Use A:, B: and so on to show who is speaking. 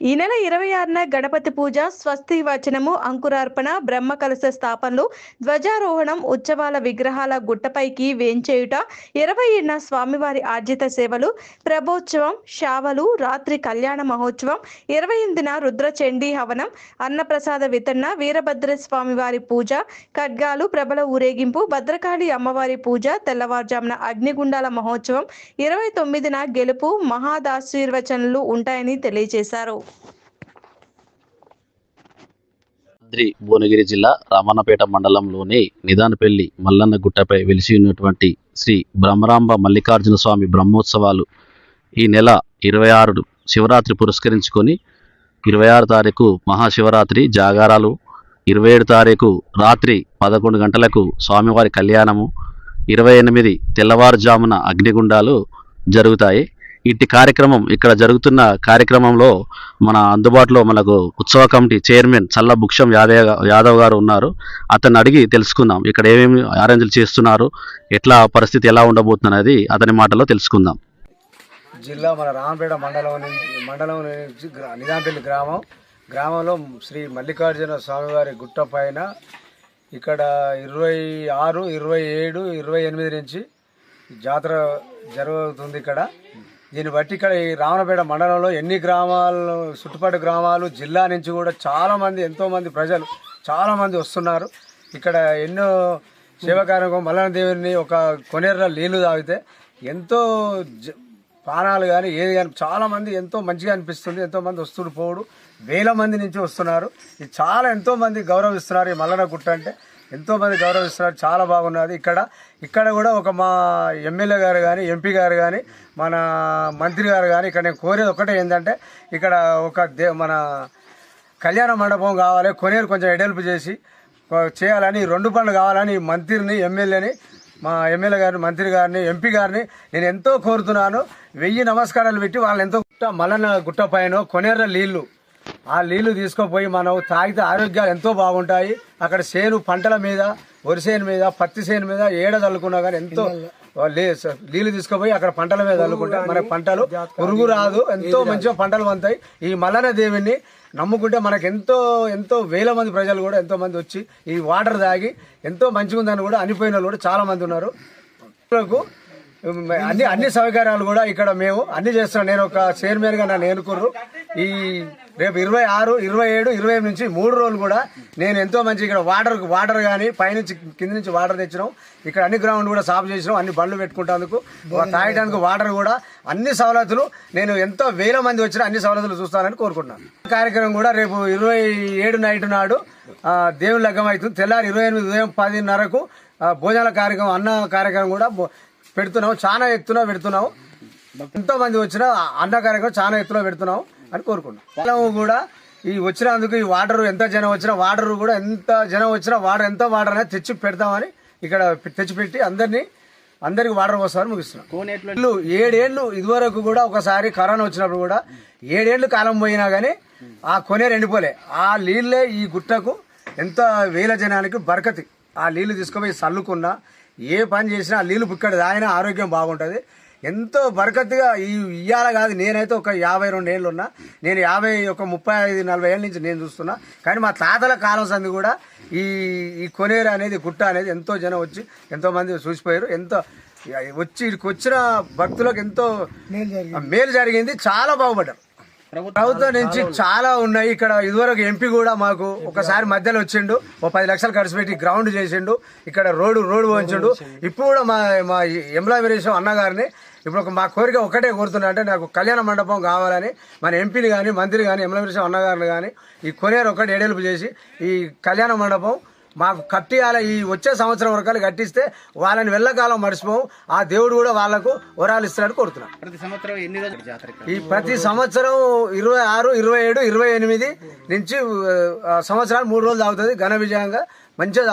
A: ఈ నెల ఇరవై ఆరున గణపతి పూజ స్వస్తి వచనము అంకురార్పణ బ్రహ్మ కలశ స్థాపనలు ధ్వజారోహణం ఉత్సవాల విగ్రహాల గుట్టపైకి వేంచేయుట ఇరవై ఏడున స్వామివారి ఆర్జిత సేవలు ప్రభోత్సవం శావలు రాత్రి కళ్యాణ మహోత్సవం ఇరవై ఎనిమిదిన రుద్ర చండీ హవనం అన్నప్రసాద వితరణ వీరభద్ర స్వామివారి పూజ ఖడ్గాలు ప్రబల ఊరేగింపు భద్రకాళి అమ్మవారి పూజ తెల్లవారుజామున అగ్నిగుండాల మహోత్సవం ఇరవై తొమ్మిదిన గెలుపు మహాదాశీర్వచనలు ఉంటాయని తెలియజేశారు.
B: భువనగిరి జిల్లా రామన్నపేట మండలంలోని నిదానపల్లి మల్లన్న గుట్టపై వెలిసి ఉన్నటువంటి శ్రీ బ్రహ్మరాంబ మల్లికార్జున స్వామి బ్రహ్మోత్సవాలు ఈ నెల ఇరవై ఆరు శివరాత్రి పురస్కరించుకొని ఇరవై ఆరు తారీఖు మహాశివరాత్రి జాగారాలు ఇరవై ఏడు తారీఖు రాత్రి పదకొండు గంటలకు స్వామివారి కళ్యాణము ఇరవై ఎనిమిది తెల్లవారుజామున అగ్నిగుండాలు జరుగుతాయి. ఇట్టి కార్యక్రమం ఇక్కడ జరుగుతున్న కార్యక్రమంలో మన అందుబాటులో మనకు ఉత్సవ కమిటీ చైర్మన్ చల్ల భుక్షం యాదవ్ యాదవ్ గారు ఉన్నారు. అతన్ని అడిగి తెలుసుకుందాం ఇక్కడ ఏమేమి అరేంజ్లు చేస్తున్నారు ఎట్లా పరిస్థితి ఎలా ఉండబోతుంది అతని మాటలో తెలుసుకుందాం.
C: జిల్లా మన రామపేట మండలం నుంచి మండలం నుంచి గ్రా- నిజాంపల్లి గ్రామం. గ్రామంలో శ్రీ మల్లికార్జున స్వామివారి గుట్ట పైన ఇక్కడ ఇరవై ఆరు ఇరవై ఏడు ఇరవై ఎనిమిది నుంచి జాతర జరుగుతుంది ఇక్కడ. దీన్ని బట్టి ఇక్కడ ఈ రామనపేట మండలంలో ఎన్ని గ్రామాలు చుట్టుపక్కల గ్రామాలు జిల్లా నుంచి కూడా చాలామంది ఎంతోమంది ప్రజలు చాలామంది వస్తున్నారు. ఇక్కడ ఎన్నో సేవా మల్లన దేవుని ఒక కొనేర్ర నీళ్ళు తాగితే ఎంతో జ- కానీ ఏది కానీ చాలామంది ఎంతో మంచిగా అనిపిస్తుంది. ఎంతోమంది వస్తుడు పోవుడు. వేల మంది నుంచి వస్తున్నారు. ఇది చాలా ఎంతోమంది గౌరవిస్తున్నారు ఈ మల్లన గుట్ట అంటే. ఎంతోమంది గౌరవిస్తున్నారు చాలా బాగున్నది. ఇక్కడ ఇక్కడ కూడా ఒక మా ఎమ్మెల్యే గారు కానీ ఎంపీ గారు కానీ మన మంత్రి గారు కానీ ఇక్కడ నేను కోరేది ఒకటే ఏంటంటే ఇక్కడ ఒక దే మన కళ్యాణ మండపం కావాలి కొనేరు కొంచెం ఎడల్పు చేసి చేయాలని రెండు పనులు కావాలని మంత్రిని ఎమ్మెల్యేని మా ఎమ్మెల్యే గారిని మంత్రి గారిని ఎంపీ గారిని నేను ఎంతో కోరుతున్నాను. వెయ్యి నమస్కారాలు పెట్టి వాళ్ళని ఎంతో గుట్ట మల్లన్న గుట్ట పైన కొనేర్ర నీళ్ళు ఆ నీళ్ళు తీసుకుపోయి మనం తాగితే ఆరోగ్యాలు ఎంతో బాగుంటాయి. అక్కడ చేను పంటల మీద వరి చేను మీద పత్తి చేను మీద ఏడ చల్లుకున్నా కానీ ఎంతో లే- నీళ్ళు తీసుకుపోయి అక్కడ పంటల మీద చల్లుకుంటే మన పంటలు పురుగు రాదు ఎంతో మంచిగా పంటలు పంతాయి ఈ మల్లన దేవిని నమ్ముకుంటే మనకు ఎంతో ఎంతో వేల మంది ప్రజలు కూడా ఎంతో మంది వచ్చి ఈ వాటర్ తాగి ఎంతో మంచిగా ఉందని కూడా అనిపోయిన వాళ్ళు కూడా చాలా మంది ఉన్నారు. అన్ని అన్ని సౌకర్యాలు కూడా ఇక్కడ మేము అన్ని చేస్తున్నాం. నేను ఒక చైర్మన్గా నన్ను ఎన్నుకుర్రు. ఈ రేపు ఇరవై ఆరు ఇరవై ఏడు ఇరవై నుంచి మూడు రోజులు కూడా నేను ఎంతో మంచి ఇక్కడ వాటర్ వాటర్ కానీ పైనుంచి కింద నుంచి వాటర్ తెచ్చినాం. ఇక్కడ అన్ని గ్రౌండ్ కూడా సాఫ్ చేసినాం. అన్ని బండ్లు పెట్టుకుంటేందుకు తాగడానికి వాటర్ కూడా అన్ని సవలతులు నేను ఎంతో వేల మంది వచ్చిన అన్ని సవలతులు చూస్తానని కోరుకుంటున్నాను. కార్యక్రమం కూడా రేపు ఇరవై ఏడు నైట్ నాడు దేవుని లగ్గం అవుతుంది. తెల్లారి ఇరవై ఎనిమిది ఉదయం పదిన్నరకు భోజనాల కార్యక్రమం అన్న కార్యక్రమం కూడా బో- పెడుతున్నాం చాలా ఎత్తున పెడుతున్నాం ఎంతో మంది వచ్చిన అన్న కార్యక్రమం చాలా ఎత్తున పెడుతున్నాం అని కోరుకుంటున్నాం. పొలం కూడా ఈ వచ్చినందుకు ఈ వాటర్ ఎంత జనం వచ్చినా వాటర్ కూడా ఎంత జనం వచ్చినా వాటర్ ఎంత వాటర్ అనేది తెచ్చి పెడతామని ఇక్కడ తెచ్చిపెట్టి అందరినీ అందరికి వాటర్ పోస్తామని ముగిస్తున్నాం. ఏడేళ్ళు ఇదివరకు కూడా ఒకసారి కరోనా వచ్చినప్పుడు కూడా ఏడేళ్ళు కాలం పోయినా కానీ ఆ కొనే ఎండిపోలే. ఆ నీళ్ళే ఈ గుట్టకు ఎంత వేల జనానికి బరకతి. ఆ నీళ్ళు తీసుకుపోయి చల్లుకున్నా ఏ పని చేసినా ఆ నీళ్ళు ఇక్కడ తాగినా ఆరోగ్యం బాగుంటుంది. ఎంతో బరకత్తుగా ఈ ఇయ్యాల కాదు నేనైతే ఒక యాభై రెండు ఏళ్ళు ఉన్నా నేను యాభై ఒక ముప్పై ఐదు నలభై ఏళ్ళ నుంచి నేను చూస్తున్నా. కానీ మా తాతల కాలం సంది కూడా ఈ ఈ కొనేరు అనేది గుట్ట అనేది ఎంతో జనం వచ్చి ఎంతో మంది చూసిపోయారు. ఎంతో వచ్చి వచ్చిన భక్తులకు ఎంతో మేలు జరిగింది. చాలా బాగుపడ్డారు ప్రభుత్వం నుంచి చాలా ఉన్నాయి. ఇక్కడ ఇదివరకు ఎంపీ కూడా మాకు ఒకసారి మధ్యలో వచ్చిండు. ఓ పది లక్షలు ఖర్చు పెట్టి గ్రౌండ్ చేసిండు. ఇక్కడ రోడ్డు రోడ్డు పోయించిండు. ఇప్పుడు కూడా మా మా ఎమ్లా వీరేశం అన్న గారిని ఇప్పుడు ఒక మా కోరిక ఒకటే కోరుతున్నా అంటే నాకు కళ్యాణ మండపం కావాలని మన ఎంపీని కానీ మంత్రి కానీ ఎమ్లా వీరేశం అన్న గారిని కానీ ఈ కొనేరు ఒకటి ఎడెలుపు చేసి ఈ కళ్యాణ మండపం మాకు కట్టియాల ఈ వచ్చే సంవత్సరం వరకు కట్టిస్తే వాళ్ళని వెళ్ళకాలం మర్చిపోం ఆ దేవుడు కూడా వాళ్ళకు వరాలు ఇస్తాడని కోరుతున్నాం.
D: ప్రతి సంవత్సరం ఎన్ని రోజులు?
C: ఈ ప్రతి సంవత్సరం ఇరవై ఆరు ఇరవై ఏడు ఇరవై ఎనిమిది నుంచి సంవత్సరాలు మూడు రోజులు అవుతుంది ఘన విజయంగా. మంచిగా